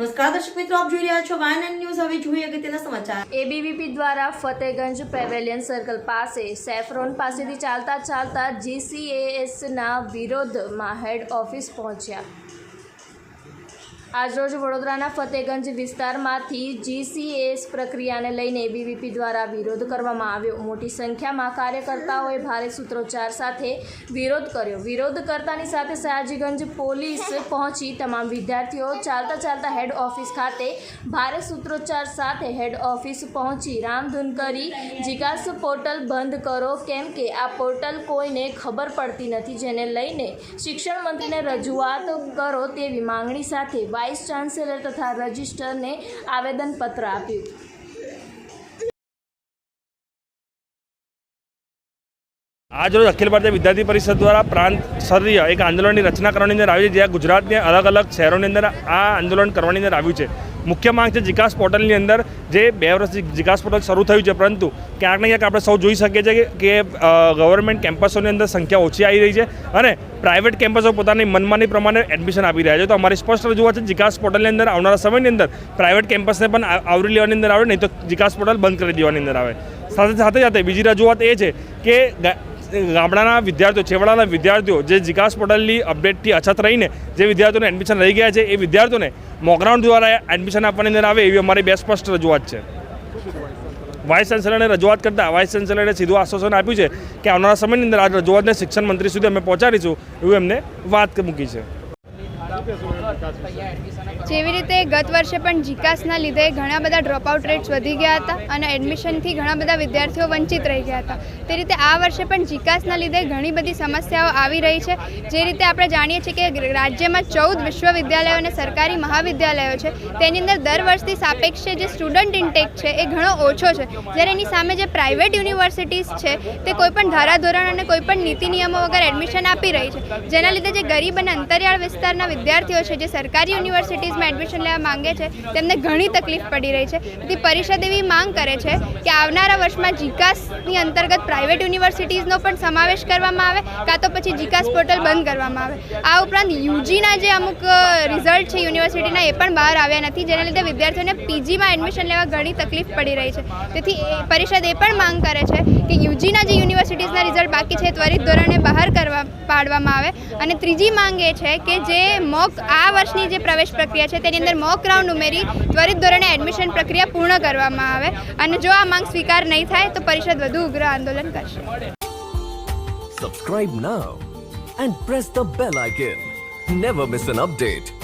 નમસ્કાર, દર્શક મિત્રો, આપ જોઈ રહ્યા છો વાયન ન્યૂઝ. હવે જોઈએ અગત્યના સમાચાર. એબીવીપી દ્વારા ફતેગંજ પેવેલિયન સર્કલ પાસે સેફરોન પાસેથી ચાલતા ચાલતા જીસીએએસના વિરોધમાં હેડ ઓફિસ પહોંચ્યા. આજરોજ વડોદરાના ફતેગંજ વિસ્તારમાંથી જીસીએસ પ્રક્રિયાને લઈને એબીવીપી દ્વારા વિરોધ કરવામાં આવ્યો. મોટી સંખ્યામાં કાર્યકર્તાઓએ ભારે સૂત્રોચ્ચાર સાથે વિરોધ કર્યો. વિરોધ કરતાની સાથે સયાજીગંજ પોલીસ પહોંચી. તમામ વિદ્યાર્થીઓ ચાલતા ચાલતા હેડ ઓફિસ ખાતે ભારે સૂત્રોચ્ચાર સાથે હેડ ઓફિસ પહોંચી. રામધૂન કરી જીકાસ પોર્ટલ બંધ કરો. કેમ કે આ પોર્ટલ કોઈને ખબર પડતી નથી. જેને લઈને શિક્ષણ મંત્રીને રજૂઆત કરો તેવી માંગણી સાથે વાઇસ ચાન્સેલર તથા રજિસ્ટરને આવેદનપત્ર આપ્યું. આજરોજ અખિલ ભારતીય વિદ્યાર્થી પરિષદ દ્વારા પ્રાંત સ્તરીય એક આંદોલનની રચના કરવાની અંદર આવી છે, જ્યાં ગુજરાતની અલગ અલગ શહેરોની અંદર આ આંદોલન કરવાની અંદર આવ્યું છે. મુખ્ય માંગ છે જીકાસ પોર્ટલની અંદર જે બે વર્ષથી જીકાસ પોર્ટલ શરૂ થયું છે, પરંતુ ક્યાંક ને ક્યાંક આપણે સૌ જોઈ શકીએ છીએ કે- ગવર્મેન્ટ કેમ્પસોની અંદર સંખ્યા ઓછી આવી રહી છે અને પ્રાઇવેટ કેમ્પસો પોતાની મનમાની પ્રમાણે એડમિશન આપી રહ્યા છે. તો અમારી સ્પષ્ટ રજૂઆત છે જીકાસ પોર્ટલની અંદર આવનારા સમયની અંદર પ્રાઇવેટ કેમ્પસને પણ આવરી લેવાની અંદર આવે, નહીં તો જીકાસ પોર્ટલ બંધ કરી દેવાની અંદર આવે. સાથે સાથે સાથે બીજી રજૂઆત એ છે કે ગામડાના વિદ્યાર્થીઓ, છેવાડાના વિદ્યાર્થીઓ જે જીકાસ પોર્ટલની અપડેટથી અછત રહીને જે વિદ્યાર્થીઓને એડમિશન લઈ ગયા છે, એ વિદ્યાર્થીઓને મોકરાઉન્ડ દ્વારા એડમિશન આપવાની અંદર આવે એવી અમારી બે સ્પષ્ટ રજૂઆત છે. વાઇસ ચાન્સેલરને રજૂઆત કરતાં વાઇસ ચાન્સેલરે સીધું આશ્વાસન આપ્યું છે કે આવનારા સમયની અંદર આ રજૂઆતને શિક્ષણ મંત્રી સુધી અમે પહોંચાડીશું, એવું એમને વાત મૂકી છે. જેવી રીતે ગત વર્ષે પણ જીકાસના લીધે ઘણા બધા ડ્રોપઆઉટ રેટ્સ વધી ગયા હતા અને એડમિશનથી ઘણા બધા વિદ્યાર્થીઓ વંચિત રહી ગયા હતા. તે રીતે આ વર્ષે પણ જીકાસના લીધે ઘણી બધી સમસ્યાઓ આવી રહી છે. જે રીતે આપણે જાણીએ છીએ કે રાજ્યમાં ચૌદ વિશ્વવિદ્યાલયો અને સરકારી મહાવિદ્યાલયો છે. તેની અંદર દર વર્ષથી સાપેક્ષે જે સ્ટુડન્ટ ઇન્ટેક છે એ ઘણો ઓછો છે. જ્યારે એની સામે જે પ્રાઇવેટ યુનિવર્સિટીઝ છે તે કોઈપણ ધારાધોરણ અને કોઈપણ નીતિ નિયમો વગર એડમિશન આપી રહી છે. જેના લીધે જે ગરીબ અને અંતરિયાળ વિસ્તારના વિદ્યાર્થીઓ છે જે સરકારી યુનિવર્સિટીઝમાં એડમિશન લેવા માંગે છે, તેમને ઘણી તકલીફ પડી રહી છે. તેથી પરિષદ એવી માંગ કરે છે કે આવનારા વર્ષમાં જીકાસની અંતર્ગત પ્રાઇવેટ યુનિવર્સિટીઝનો પણ સમાવેશ કરવામાં આવે, કાં તો પછી જીકાસ પોર્ટલ બંધ કરવામાં આવે. આ ઉપરાંત યુજીના જે અમુક રિઝલ્ટ છે યુનિવર્સિટીના, એ પણ બહાર આવ્યા નથી, જેના લીધે વિદ્યાર્થીઓને પીજીમાં એડમિશન લેવા ઘણી તકલીફ પડી રહી છે. તેથી પરિષદ એ પણ માંગ કરે છે કે યુજીના જે યુનિવર્સિટીઝના રિઝલ્ટ બાકી છે ત્વરિત ધોરણે બહાર કરવા પાડવામાં આવે. અને ત્રીજી માંગ એ છે કે જે મોક આ વર્ષની જે પ્રવેશ પ્રક્રિયા છે તેની અંદર મોક રાઉન્ડ ઉમેરી ત્વરિત ધોરણે એડમિશન પ્રક્રિયા પૂર્ણ કરવામાં આવે. અને જો આ માંગ સ્વીકાર નહીં થાય તો પરિષદ વધુ ઉગ્ર આંદોલન કરશે. Subscribe now and press the bell icon never miss an update.